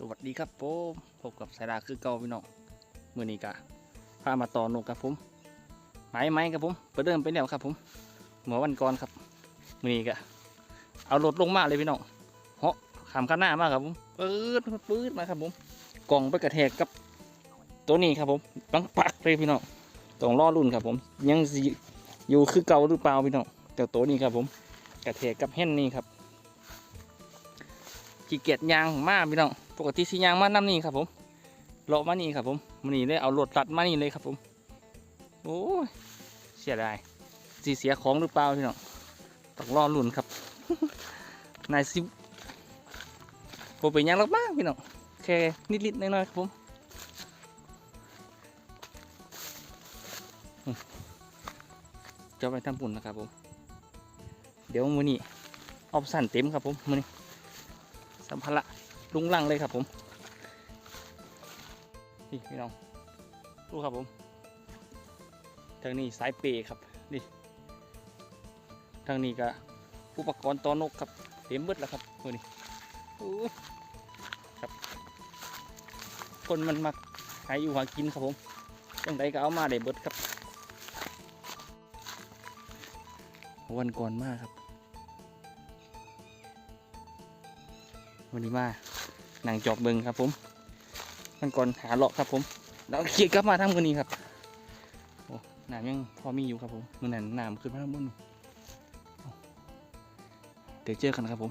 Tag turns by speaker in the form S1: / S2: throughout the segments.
S1: สวัสดีครับผมพบกับสายดาคือเก่าพี่น้องมือนี้กะพามาต่อนกครับผมไม้ไม้ครับผมไปเดินไปแล้วครับผมเมื่อวันก่อนครับมือนี้กะเอารถลงมาเลยพี่น้องเหาะขามข้างหน้ามากครับผมปื๊ดปื๊ดมาครับผมกล่องไปกระแทกกับ ตัวนี้ครับผมปังปักเลยพี่น้องต้องรอรุ่นครับผม ยังอยู่คือเก่าหรือเปล่าพี่น้องแต่ตัวนี้ครับผมกระแทกกับแห่นนี่ครับขี้เกียจยางมากพี่น้อง ปกติสิยางมาน้ำนี่ครับผมเลาะมานี่ครับผมมันนี่เลยเอารถตัดมานี่เลยครับผม โอ้เสียดายสีเสียของหรือเปล่าพี่น้องต้องรอลุ่นครับนายซิผมเป็นยังหรอกบ้างพี่น้องแค่นิดๆน้อยๆครับผมจะไปทำปุ่นนะครับผม เดี๋ยวมือนี้ออปสันเต็มครับผมมือนี้สัมภาระ ลุงลังเลยครับผมนี่พี่น้องดูครับผมทางนี้สายเปย์ครับนี่ทางนี้ก็อุปกรณ์ตอนกครับเต็มเบิดแล้วครับมือนี้ครับ คนมันมักหาอยู่หากินครับผมจังใดก็เอามาได้เบิดครับ วันก่อนมากครับ วันนี้มาหนังจอบเบิงครับผมมันก่อนหาเลาะครับผมแล้วก็ขี่กลับมาทั้งมือนี้ครับโอ้น้ำยังพอมีอยู่ครับผมมือนั้นน้ำขึ้นมาทั้งบนเอาเดี๋ยวเจอกันครับผม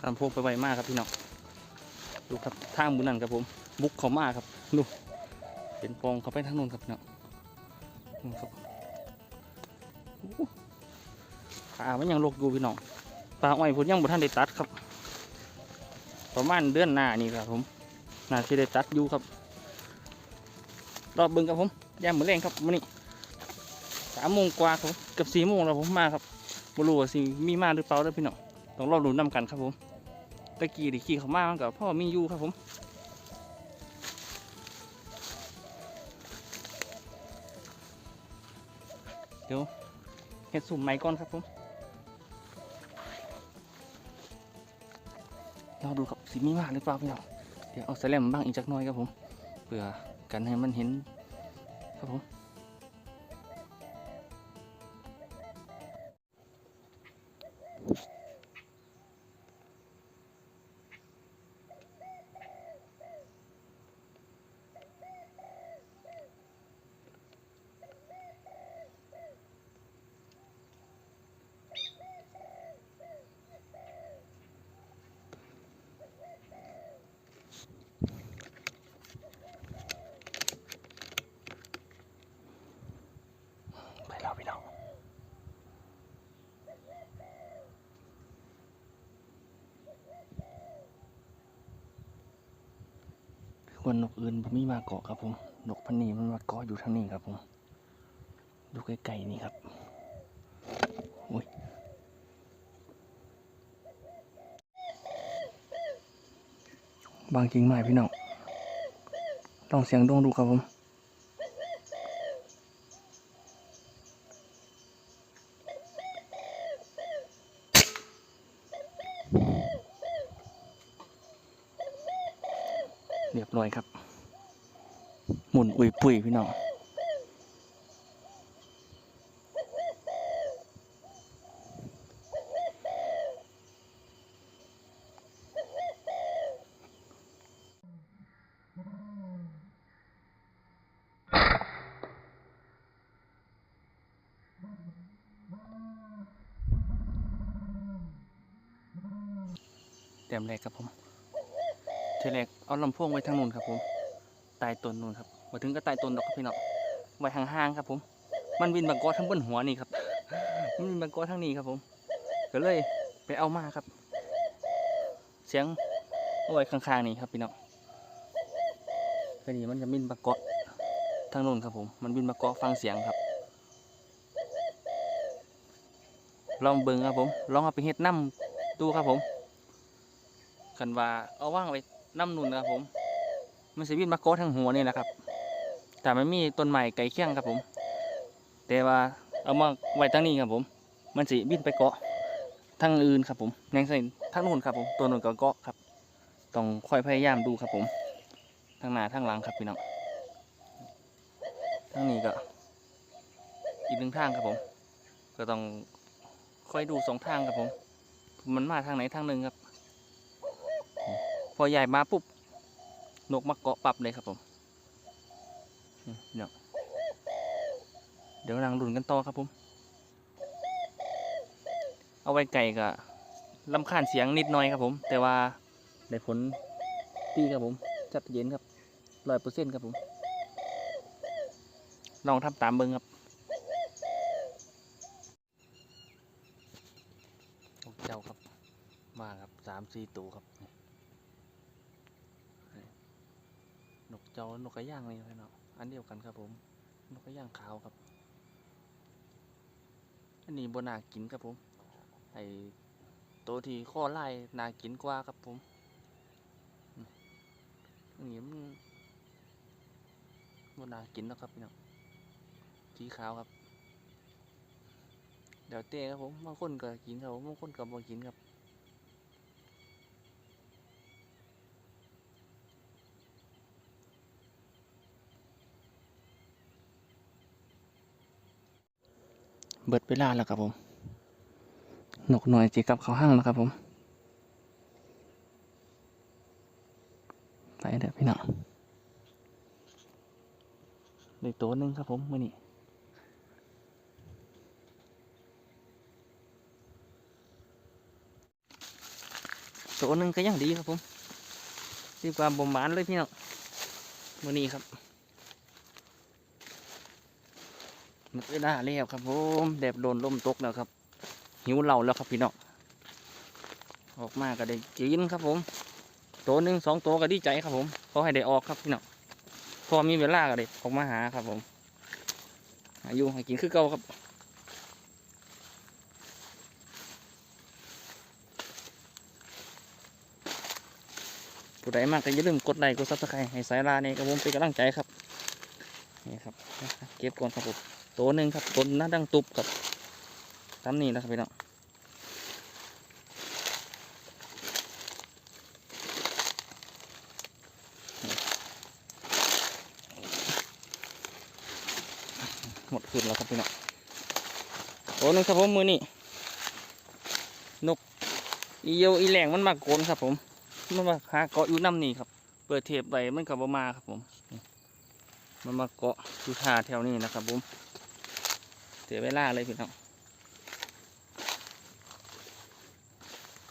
S1: คำพวกไปไวมากครับพี่น้องดูครับทางมือนั้นครับผมบุกเขามาครับดูเห็นปองเขาไปทางนู้นครับพี่น้องครับขามันยังลกอยู่พี่น้อง ปลาอ้อยผมยังบ่ทันได้ตัดครับ ประมาณเดือนหน้านี่ครับผมน่าจะได้ตัดอยู่ครับรอบเบิ่งครับผมย่ามมือนแรงครับมื้อนี้สามโมงกว่าครับเกับสี่โมงแล้วผมมาครับบรูว่าสิมีมาหรือเปล่าด้อพี่น้องต้องรอลุ้นนำกันครับผมตะกี้ที่ขี่เขามามันกับพ่อมีอยู่ครับผมเดี๋ยวเฮ็ดสุ่มไม้ก่อนครับผม ราดูครับสีมีมากหรือเปล่าพี่น้องเดี๋ยวเอาแสลมบ้างอีกจักหน้อยครับผมเพื่อกันให้มันเห็นครับผม วันนกอื่นผมมีมาเกาะครับผม นกพันนีมันมาเกาะอยู่ทางนี้ครับผม ดูใกล้ๆนี่ครับอุ้ยบางจริงไหมพี่น้องลองเสียงดวงดูครับผม เรียบร้อยครับ หมุนอุยปุยพี่น้องเต็มแรกครับผม ทแรกเอาลำโพงไว้ทางนู้นครับผมใต้ต้นนู้นครับมาถึงก็ใต้ต้นดอกพี่น้องไว้ห่างๆครับผม มันบินบังกอทั้งบนหัวนี่ครับ มันบินบังกอทั้งนี้ครับผมก็เลยไปเอามาครับ เสียงเอาไว้ข้างๆนี่ครับพี่น้องพอดีมันจะบินบังกอทางนู้นครับผม มันบินบังกอฟังเสียงครับ ลองเบิ่งครับผม ลองเอาไปเฮ็ดน้ำดูครับผมคันว่าเอาว่างไว้ น้ำนุ่นนะครับผม มันสิบินมาเกาะทางหัวนี่แหละครับ แต่มันมีต้นไม้ไก่เคียงครับผม แต่ว่าเอามาไว้ตั้งนี้ครับผม มันสิบินไปเกาะทางอื่นครับผมแนงใส่ทางนู้นครับผมตัวนู้นก็เกาะครับ ต้องค่อยพยายามดูครับผม ทางหน้าทางหลังครับพี่น้อง ทางนี้ก็ อีกหนึ่งทางครับผม ก็ต้องค่อยดูสองทางครับผม มันมาทางไหนทางหนึ่งครับ พอใหญ่มาปุ๊บนกมาเกาะปับเลยครับผมเดี๋ยวนังดุนกันต่อครับผม เอาไว้ไก่ก็ลำคาญเสียงนิดหน่อยครับผม แต่ว่าได้ผลดีครับผม จัดเย็นครับร้อยเปอร์เซ็นต์ครับผม ลองทำตามเบิ้งครับเจ้าครับ มาครับสามสี่ตัวครับ นกเจ้านกกระย่างนี่พี่น้องอันเดียวกันครับผม นกกระย่างขาวครับ อันนี้บนากินครับผม ไอตัวที่ข้อไล่นากินกว่าครับผมอันนี้มันบนากินแล้วครับพี่น้องสีขาวครับเดี๋ยวเต้ครับผมบางคนก็กินครับผมบางคนก็บ่กินครับ เบิดเวลาแล้วครับผมหนกหน่อยจีกับเขาห้างแล้วครับผมไปเด้อพี่น้องเลยตัวหนึ่งครับผมมื่อนี้ตัวหนึ่งก็ยังดีครับผมดีกว่าบ่มหมานเลยพี่น้องมื่อนี้ครับ ห มดเวลาแล้วครับผมแดดโดนลมตกแล้วครับ หิวเหล่าแล้วครับพี่น้องออกมาก็ได้กินครับผมตัวหนึ่งสองตัวก็ดีใจครับผมเขอให้ได้ออกครับพี่น้องพอมีเวลาก็ได้ออกมาหาครับผมอายุให้กินคือเก่าครับผู้ใดมากก็อย่าลืมกดไลค์กดซับสไครต์ให้สายลาเนี่ยครับผมเป็นกำลังใจครับนี่ครับเก็บก่อนครับผม ตัวหนึ่งครับตัวหน้าดังตุบครับตามนี้นะครับพี่น้องหมดคืนแล้วครับพี่น้องตัวหนึงครับผมมือนี่นกอีเยวอีแหลงมันมาโกนครับ ผม มันมาหาเกาะอยู่น้ำนี่ครับ เปิดเทปไปมันกับมาครับผม มันมาเกาะอยู่ท่าแถวนี้นะครับผม เสียเวลาเลยพี่น้อง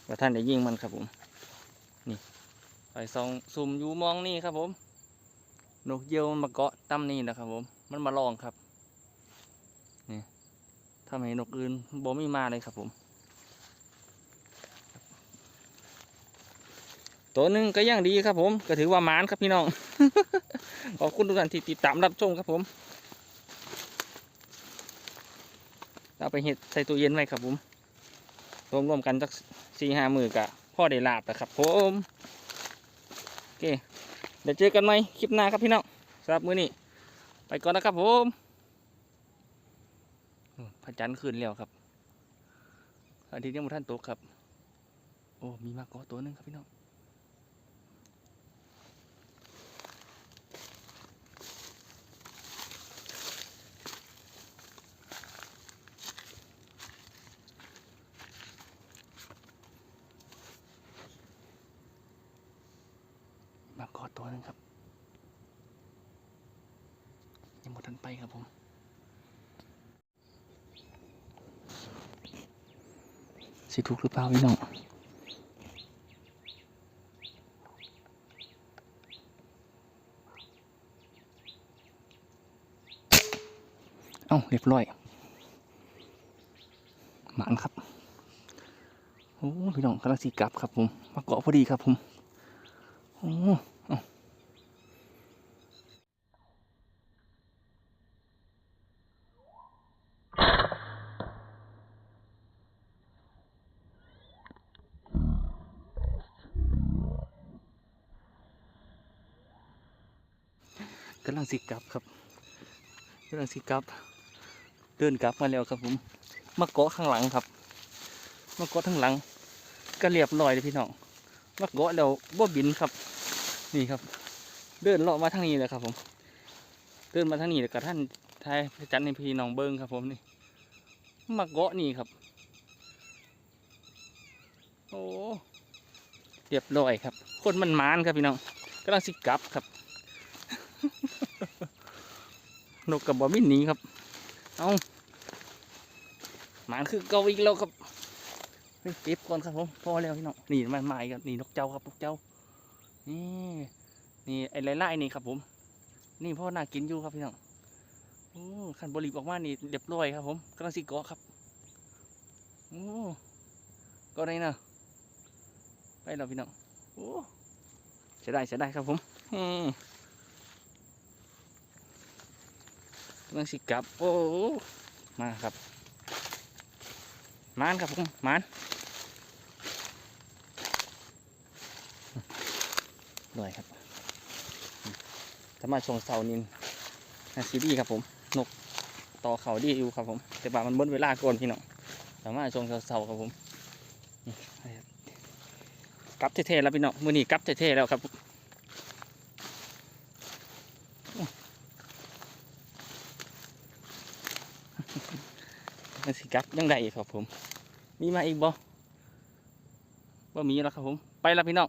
S1: ว่าท่านได้ยิงมันครับผม นี่ไปซองซุ่มอยู่มองนี่ครับผม นกเยี่ยวมันมาเกาะตั้มนี่นะครับผม มันมาลองครับ นี่ทำให้นกอื่นบ่มีมาเลยครับผม ตัวหนึ่งก็ยังดีครับผม ก็ถือว่าหมานครับพี่น้อง ขอบคุณทุกท่านที่ติดตามรับชมครับผม เอาไปเห็ดใส่ตู้เย็นไว้ครับผมรวมรวมกันสักสี่ห้ามือกะพ่อได้ลาบนะครับผมโอเคเดี๋ยวเจอกันไหมคลิปหน้าครับพี่น้องสำหรับมือนี้ไปก่อนนะครับผมอืมพระจันทร์ขึ้นแล้วครับอาทิตย์ยังไม่ท่านตกครับ โอ้มีมากกว่าตัวหนึงครับพี่น้องมากกว่าตัวหนึงครับ ยังหมดทัน ไปครับผม สิถูกหรือเปล่าพี่น้องเอ้าเรียบร้อยหมานครับโอ้พี่น้องกำลังสีกลับครับผม มาเกาะพอดีครับผมโอ้ กำลังสีกลับครับกำลังสีกลับ เดินกลับมาแล้วครับผมมาเกาะข้างหลังครับมาเกาะข้างหลัง ก็เรียบร้อยเลยพี่น้องมาเกาะแล้วบ่บินครับ นี่ครับ เดินเลาะมาทางนี้เลยครับ ผม เดินมาทางนี้แล้วก็ท่านทายจันในพี่น้องเบิ้งครับ ผมนี่มาเกาะนี่ครับ โอ้เรียบร้อยครับ คนมันมานครับพี่น้องกำลังสิกลับครับ นกกับบอมินหนีครับ เอาหมานคือเกาอีกแล้วครับเก็บก่อนครับผมพอแล้วพี่น้องนี่มันมาอีกครับนี่นกเจ้าครับนกเจ้า นี่นี่ไอ้ไล่ๆนี่ครับผม นี่พ่อน่ากินอยู่ครับพี่น้องโอ้ขันบริบออกมานี่เรียบร้อยครับผมกำลังสิเกาะครับโอ้ก็ได้นะไปแล้วพี่น้องโอ้เสียดายเสียดายครับผมอืมกำลังสิกลับ โอ้มาครับ มานครับผมมานด้วยครับถ้ามาช่วงเสาร์นี้นาซีดีครับผม นกต่อเขาดีอยู่ครับผม แต่ว่ามันเบนเวลาก่อนพี่น้องแต่มาช่วงเสาร์ๆครับผมกลับเท่ๆแล้วพี่น้องมือนี้กลับเท่ๆแล้วครับ นสิกลับยังไงครับผม มีมาอีกบ่ว่ามีแล้วครับผม ไปแล้วพี่น้อง